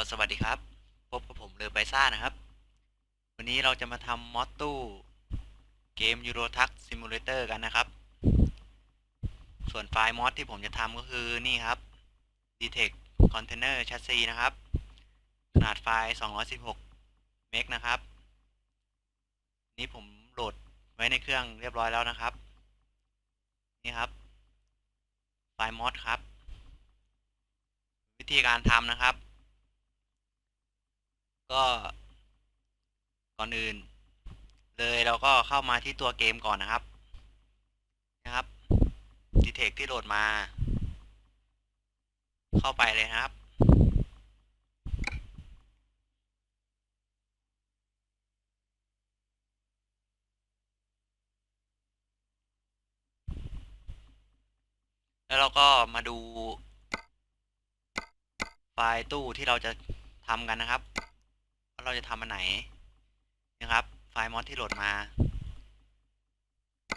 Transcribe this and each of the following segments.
ก็สวัสดีครับ พบกับผมเรือไบซ่านะครับ วันนี้เราจะมาทำมอดตู้เกม Euro Truck Simulator กันนะครับ ส่วนไฟล์มอดที่ผมจะทำก็คือนี่ครับ Detect Container Chassis นะครับ ขนาดไฟล์ 216 เมกนะครับ นี่ผมโหลดไว้ในเครื่องเรียบร้อยแล้วนะครับ นี่ครับ ไฟล์มอดครับ วิธีการทำนะครับ ก็ก่อนอื่น เลยเราก็เข้ามาที่ตัวเกมก่อนนะครับ นะครับ Detect ที่โหลดมา เข้าไปเลยนะครับ แล้วเราก็มาดูไฟล์ตู้ที่เราจะทำกันนะครับ ว่าเราจะทำอันไหนนะครับ ไฟล์มอดที่โหลดมา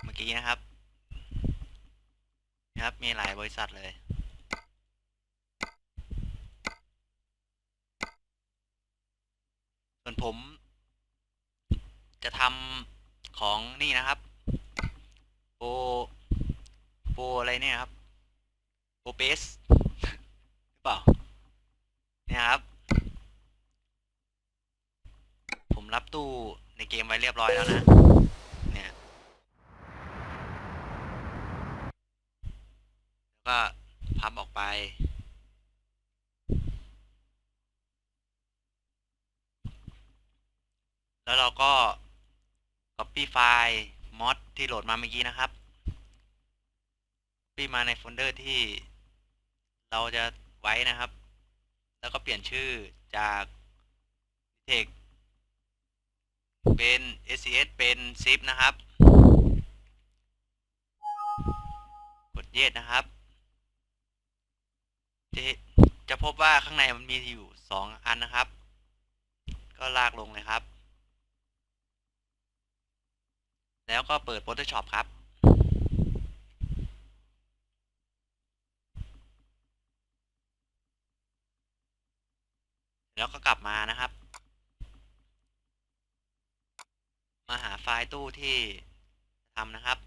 เมื่อกี้นะครับนะครับ มีหลายบริษัทเลยส่วนผม จะทำของนี่นะครับโปโปอะไรเนี่ยครับโปเปสหรือเปล่าเนี่ยครับ ผมรับ ตู้ในเกมไว้เรียบร้อยแล้วนะ เนี่ย แล้วก็พับออกไป แล้วเราก็ copy ไฟล์ mod ที่โหลดมาเมื่อกี้นะครับ copy มาในโฟลเดอร์ที่เราจะไว้นะครับ แล้วก็เปลี่ยนชื่อจาก text เป็น SCS เป็น zip นะครับ กด yes นะครับจะจะพบว่าข้างในมันมีอยู่ 2 อันนะครับ ก็ลากลงเลยครับ แล้วก็เปิด Photoshop ครับแล้วก็กลับมานะครับ มาหาไฟ ล์ตู้ที่ทำนะครับ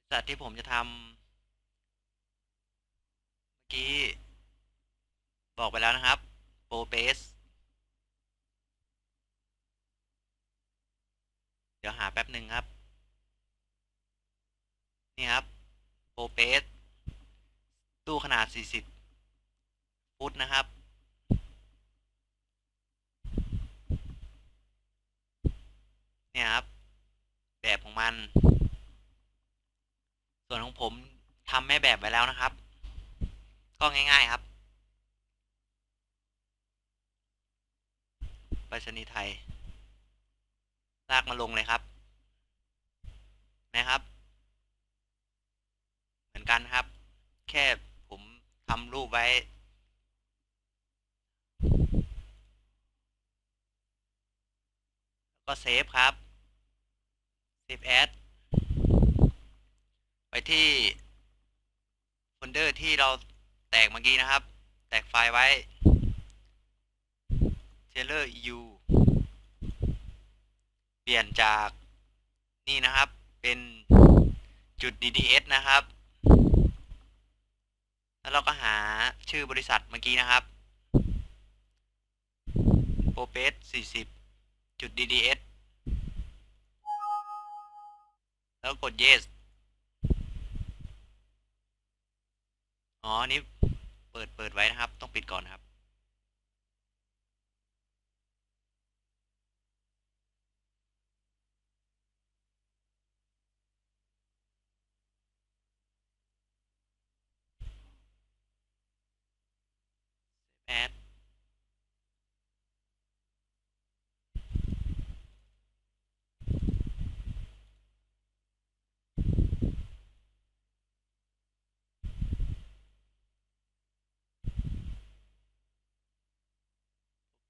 บริษัทที่ผมจะทำเมื่อกี้ บอกไปแล้วนะครับโปรเ s สเดี๋ยวหาแป๊บหนึ่งครับ นี่ครับโปรเ s สตู้ขนาด 40 ฟุตนะครับ เนี่ยครับ แบบของมัน ส่วนของผมทำแม่แบบไว้แล้วนะครับ ก็ง่ายๆครับไปรษณีย์ไทย ลากมาลงเลยครับ นะครับ เหมือนกันครับ แค่ผมทำรูปไว้ก็เซฟครับ เซฟแอดไปที่โฟลเดอร์ที่เราแตกเมื่อกี้นะครับ แตกไฟล์ไว้ t a i l o r EU เปลี่ยนจากนี่นะครับเป็นจุด DDS นะครับ แล้วเราก็หาชื่อบริษัทเมื่อกี้นะครับ p o p e s 40 จุด DDS กด yes อ๋อ นี่เปิด เปิดไว้นะครับ ต้องปิดก่อนนะครับแอด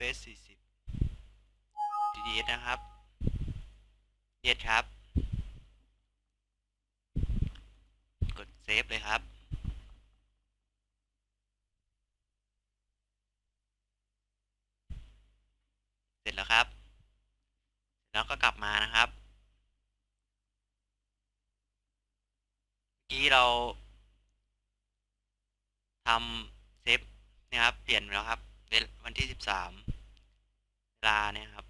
Space 40 DDS นะครับ Yes ครับ กดเซฟเลยครับเสร็จแล้วครับ แล้วก็กลับมานะครับ เมื่อกี้เราทำเซฟนะครับ เปลี่ยนแล้วครับ วันที่สิบสาม ลาเนี่ยครับ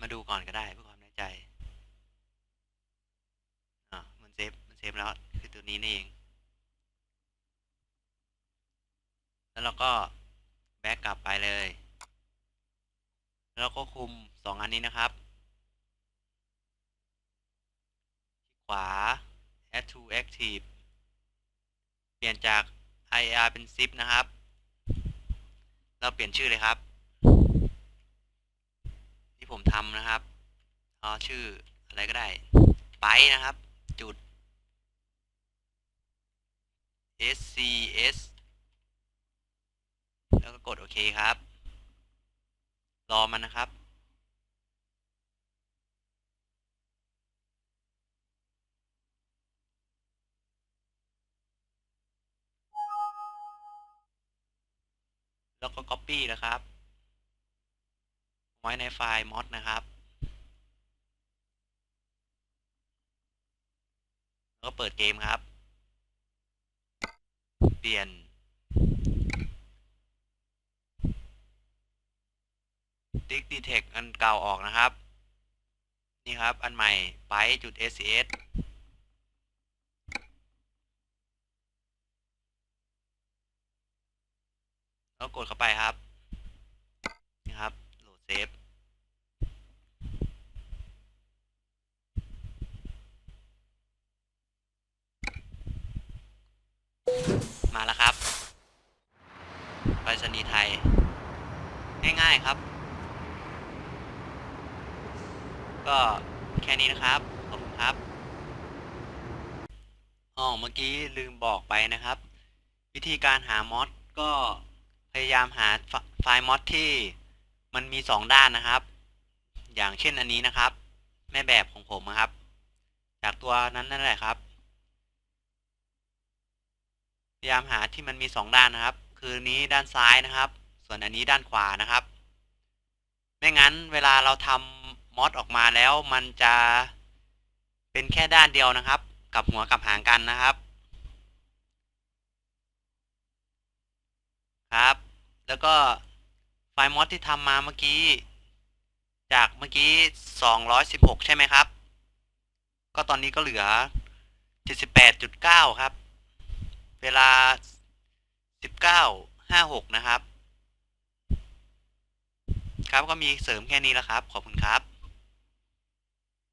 มาดูก่อนก็ได้เพื่อความแน่ใจอ่ามันเซฟมันเซฟแล้วคือตัวนี้นี่เอง แล้วเราก็แบ็กกลับไปเลย แล้วก็คุมสองอันนี้นะครับขวา add to active เปลี่ยนจาก IR เป็น zip นะครับ เราเปลี่ยนชื่อเลยครับ ที่ผมทำนะครับเอาชื่ออะไรก็ได้ ไปนะครับ จุด SCS แล้วก็กดโอเคครับ รอมันนะครับแล้วก็ Copy นะครับ ไว้ในไฟล์ mod นะครับ แล้วก็เปิดเกมครับ เปลี่ยนดิกดีเทคอันเก่าออกนะครับ นี่ครับ อันใหม่ไปจุด SCS แล้วกดเข้าไปครับ เซฟมาแล้วครับไปรษณีย์ไทย ง่ายๆครับ ก็แค่นี้นะครับ ขอบคุณครับอ๋อเมื่อกี้ลืมบอกไปนะครับ วิธีการหามอดก็พยายามหาไฟล์มอดที่ มันมีสองด้านนะครับ อย่างเช่นอันนี้นะครับ แม่แบบของผมนะครับ จากตัวนั้นนั่นแหละครับ พยายามหาที่มันมีสองด้านนะครับ คือนี้ด้านซ้ายนะครับ ส่วนอันนี้ด้านขวานะครับ ไม่งั้นเวลาเราทำมอดออกมาแล้วมันจะเป็นแค่ด้านเดียวนะครับ กับหัวกับหางกันนะครับ ครับ แล้วก็ ไฟมอดที่ทำมาเมื่อกี้ จากเมื่อกี้ 216 ใช่ไหมครับ ก็ตอนนี้ก็เหลือ 78.9 ครับ เวลา 19.56 นะครับ ครับก็มีเสริมแค่นี้แล้วครับ ขอบคุณครับ